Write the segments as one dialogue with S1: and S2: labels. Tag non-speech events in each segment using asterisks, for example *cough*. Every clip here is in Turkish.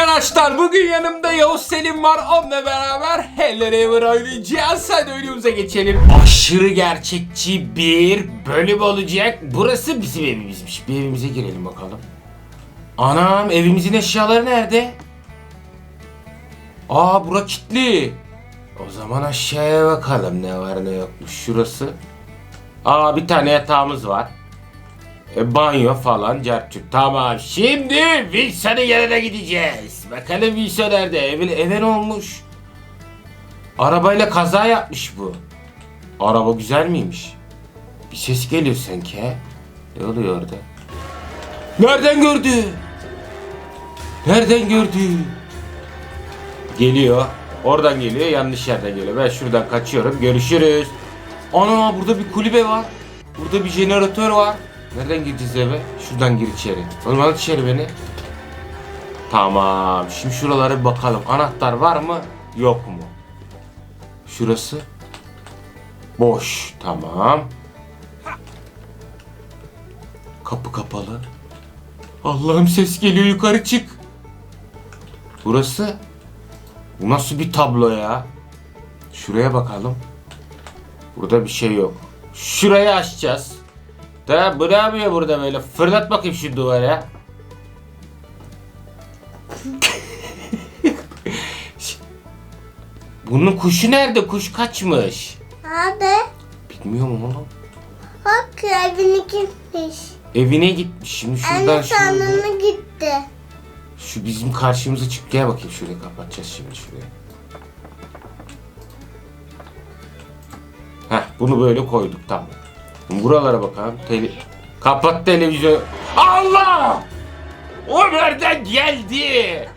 S1: Arkadaşlar bugün yanımda Yavuz Selim var. Onunla beraber Hello Neighbor oynayacağız. Hadi oyunumuza geçelim. Aşırı gerçekçi bir bölüm olacak. Burası bizim evimizmiş. Bir evimize girelim bakalım. Anam evimizin eşyaları nerede? Aa bura kilitli. O zaman aşağıya bakalım ne var ne yokmuş. Şurası. Aa bir tane yatağımız var. E, banyo falan cartçuk. Tamam şimdi Wilson'ın yanına gideceğiz. Bakalım Wilson nerede? Eve, eve ne olmuş? Arabayla kaza yapmış bu. Araba güzel miymiş? Bir ses geliyor sanki? Ne oluyor orada? Nereden gördü? Nereden gördü? Geliyor. Oradan geliyor yanlış yerden geliyor. Ben şuradan kaçıyorum. Görüşürüz. Ana burada bir kulübe var. Burada bir jeneratör var. Nereden gireceğiz eve? Şuradan gir içeri. Oğlum al içeri beni. Tamam. Şimdi şuralara bir bakalım. Anahtar var mı? Yok mu? Şurası. Boş. Tamam. Kapı kapalı. Allah'ım ses geliyor yukarı çık. Burası. Bu nasıl bir tablo ya? Şuraya bakalım. Burada bir şey yok. Şurayı açacağız. Da bu ne yapıyor burada böyle? Fırlat bakayım şu duvara. Bunun kuşu nerede? Kuş kaçmış.
S2: Hadi.
S1: Bilmiyorum oğlum.
S2: Bak evine gitmiş.
S1: Evine gitmiş. Şimdi şuradan
S2: Anne sanını gitti.
S1: Şu bizim karşımıza çık. Gel bakayım şuraya kapatacağız şimdi şuraya. Heh bunu böyle koyduk tamam. Buralara bakalım. Tele Kapat televizyon. Allah! O nereden geldi?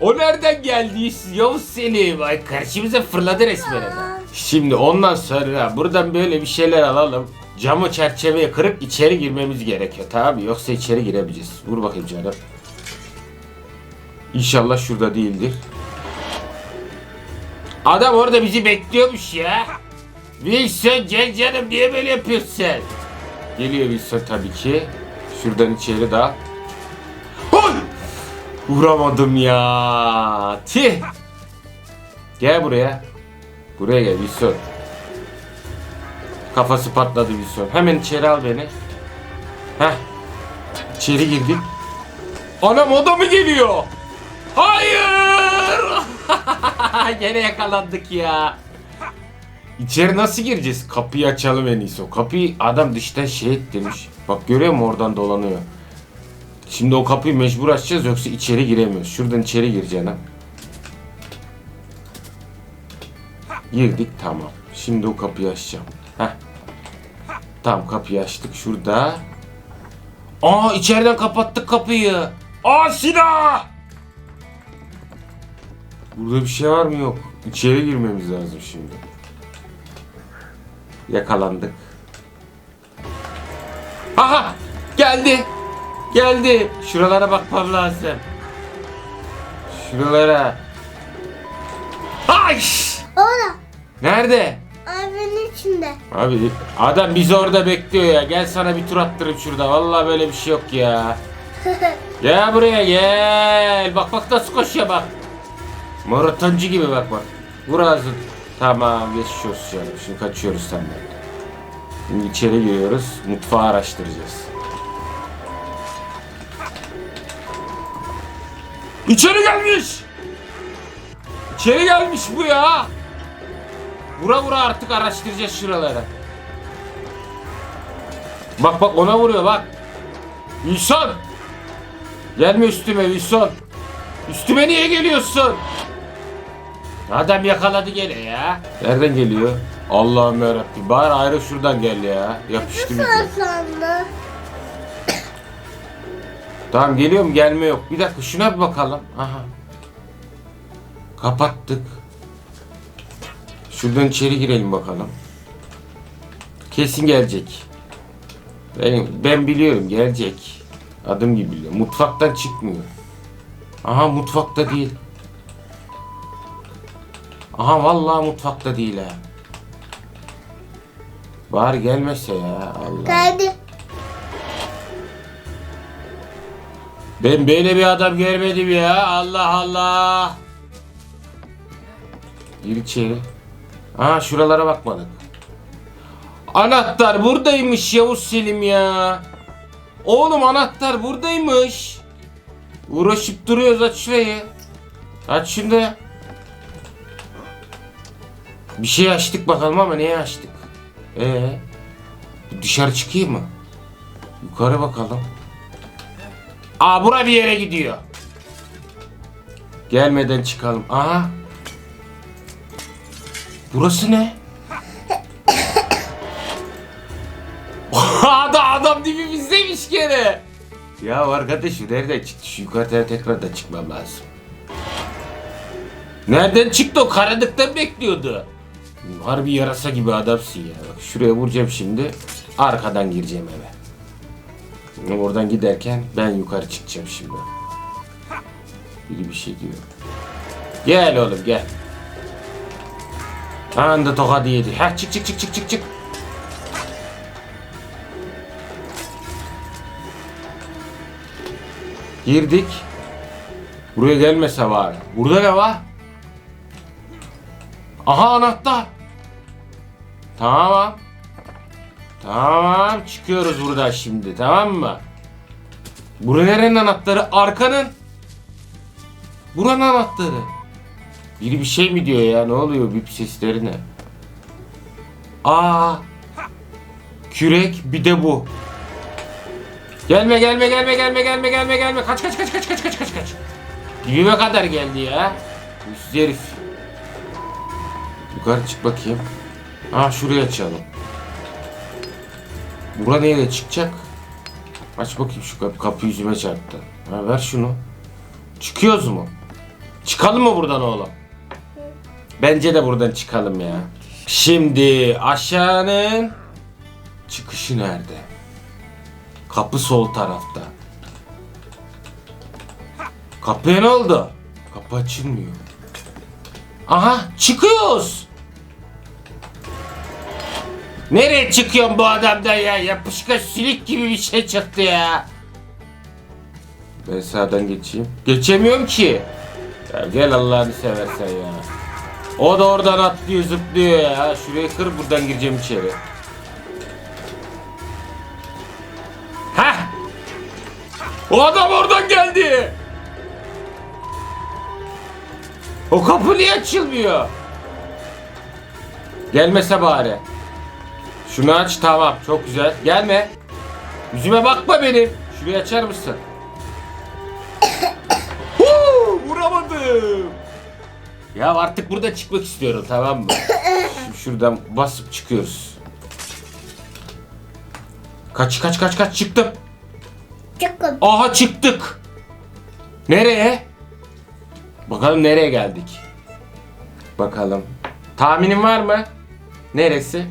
S1: O nereden geldi? Yavuz Selim. Ay karşımıza fırladı resmen adam. Şimdi ondan sonra buradan böyle bir şeyler alalım. Camı çerçeveye kırıp içeri girmemiz gerekiyor tamam mı? Yoksa içeri giremeyeceğiz. Vur bakayım canım. İnşallah şurada değildir. Adam orada bizi bekliyormuş ya. Wilson gel canım niye böyle yapıyorsun sen? Geliyor Wilson tabii ki. Şuradan içeri daha. Huy! Vuramadım ya. Tih. Gel buraya. Buraya gel Wilson. Kafası patladı Wilson. Hemen içeri al beni. Heh. İçeri girdik. Anam o da mı geliyor? Hayır! *laughs* Gene yakalandık ya. İçeri nasıl gireceğiz? Kapıyı açalım en iyisi. Kapıyı adam dıştan şey ettirmiş. Bak görüyor musun oradan dolanıyor. Şimdi o kapıyı mecbur açacağız yoksa içeri giremiyoruz. Şuradan içeri gireceksin ha. Girdik tamam. Şimdi o kapıyı açacağım. Heh. Tamam kapıyı açtık şurada. Aa içeriden kapattık kapıyı. Aa silah! Burada bir şey var mı yok. İçeri girmemiz lazım şimdi. Yakalandık. Aha! Geldi. Geldi. Şuralara bakmam lazım. Şuralara. Ay!
S2: Orada.
S1: Nerede?
S2: Evin içinde.
S1: Abi adam bizi orada bekliyor ya. Gel sana bir tur attırayım şurada. Vallahi böyle bir şey yok ya. *laughs* Gel buraya gel. Bak bak nasıl koşuyor bak. Maratoncı gibi bak bak. Vur ağzını. Tamam geçiş olsun canım. Şimdi kaçıyoruz senden. Şimdi içeri giriyoruz. Mutfağı araştıracağız. İçeri gelmiş. İçeri gelmiş bu ya. Vura vura artık araştıracağız şuraları. Bak bak ona vuruyor bak. Wilson. Gelme üstüme Wilson. Üstüme niye geliyorsun? Adam yakaladı gene ya. Nereden geliyor? Allah'ım yarabbim. Bari ayrı şuradan gel ya. Yapıştı bize.
S2: Sandı.
S1: Tamam geliyor mu gelme yok. Bir dakika şuna bir bakalım. Aha. Kapattık. Şuradan içeri girelim bakalım. Kesin gelecek. Benim, ben biliyorum gelecek. Adım gibi biliyorum. Mutfaktan çıkmıyor. Aha mutfakta değil. Aha vallahi mutfakta değil ha. Bari gelmese ya Allah.
S2: Geldi.
S1: Ben böyle bir adam görmedim ya. Allah Allah. Gir içeri. Aa şuralara bakmadık. Anahtar buradaymış Yavuz Selim ya. Oğlum anahtar buradaymış. Uğraşıp duruyoruz aç şurayı. Aç şimdi. Bir şey açtık bakalım ama neye açtık? Ee, dışarı çıkayım mı? Yukarı bakalım. Aa bura bir yere gidiyor. Gelmeden çıkalım. Aha. Burası ne? *laughs* adam, adam dibimizdeymiş gene. Ya arkadaş nereden çıktı? Şu yukarıya tekrar da çıkmam lazım. Nereden çıktı o? Karanlıktan bekliyordu. Harbi yarasa gibi adamsın ya. Bak şuraya vuracağım şimdi. Arkadan gireceğim eve. Oradan giderken ben yukarı çıkacağım şimdi. Biri bir şey diyor. Gel oğlum gel. Anda tokadı yedi. Ha çık çık çık çık çık çık. Girdik. Buraya gelmese var. Burada ne var? Aha anahtar. Tamam. Tamam çıkıyoruz buradan şimdi tamam mı? Buranın nerenin anahtarı? Arkanın. Buranın anahtarı. Biri bir şey mi diyor ya? Ne oluyor bip seslerine? Aa. Kürek bir de bu. Gelme gelme gelme gelme gelme gelme gelme. Kaç kaç kaç kaç kaç kaç kaç kaç. Dibime kadar geldi ya. Üst herif. Yukarı çık bakayım. Ha şuraya açalım. Bura neyle çıkacak? Aç bakayım şu kapı. Kapı yüzüme çarptı. Ha ver şunu. Çıkıyoruz mu? Çıkalım mı buradan oğlum? Bence de buradan çıkalım ya. Şimdi aşağının çıkışı nerede? Kapı sol tarafta. Kapıya ne oldu? Kapı açılmıyor. Aha çıkıyoruz. Nereye çıkıyorsun bu adamdan ya? Yapışkan silik gibi bir şey çıktı ya. Ben sağdan geçeyim. Geçemiyorum ki. Ya gel Allah'ını seversen ya. O da oradan atlıyor zıplıyor ya. Şurayı kır buradan gireceğim içeri. Heh. O adam oradan geldi. O kapı niye açılmıyor? Gelmese bari. Şunu aç tamam çok güzel. Gelme. Yüzüme bakma benim. Şurayı açar mısın? *coughs* Huu, vuramadım. Ya artık burada çıkmak istiyorum tamam mı? *coughs* Şu- Şuradan basıp çıkıyoruz. Kaç kaç kaç kaç çıktım.
S2: Çıkın.
S1: Aha çıktık. Nereye? Bakalım nereye geldik. Bakalım. Tahminin var mı? Neresi?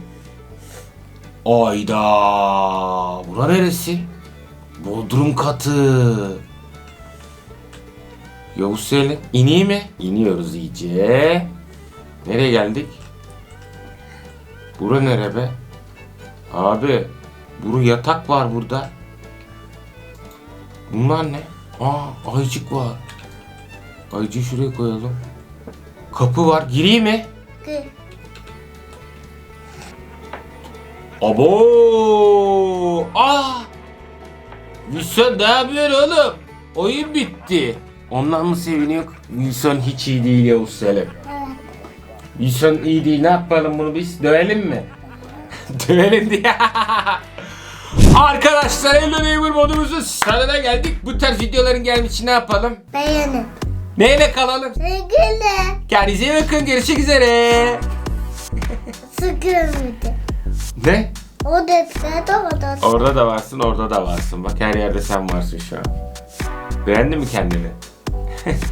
S1: Ayda. Bura neresi? Bodrum katı. Yavuz Selim. İneyim mi? İniyoruz iyice. Nereye geldik? Bura nere be? Abi. Buru yatak var burada. Bunlar ne? Aa ayıcık var. Ayıcığı şuraya koyalım. Kapı var. Gireyim mi?
S2: Gir.
S1: Abo! Aa! Wilson ne yapıyorsun oğlum? Oyun bitti. Ondan mı seviniyor? Wilson hiç iyi değil Yavuz Selim. Wilson iyi değil. Ne yapalım bunu biz? Dövelim mi? *laughs* Dövelim diye. *laughs* Arkadaşlar Hello Neighbor modumuzun sonuna geldik. Bu tarz videoların gelmesi ne yapalım?
S2: Beğenin.
S1: Neyle kalalım?
S2: Sevgili.
S1: Kendinize iyi bakın. Görüşmek üzere.
S2: Sıkılmadı.
S1: Ne?
S2: O defter o da.
S1: Orada da varsın, orada da varsın. Bak her yerde sen varsın şu an. Beğendin mi kendini? *laughs*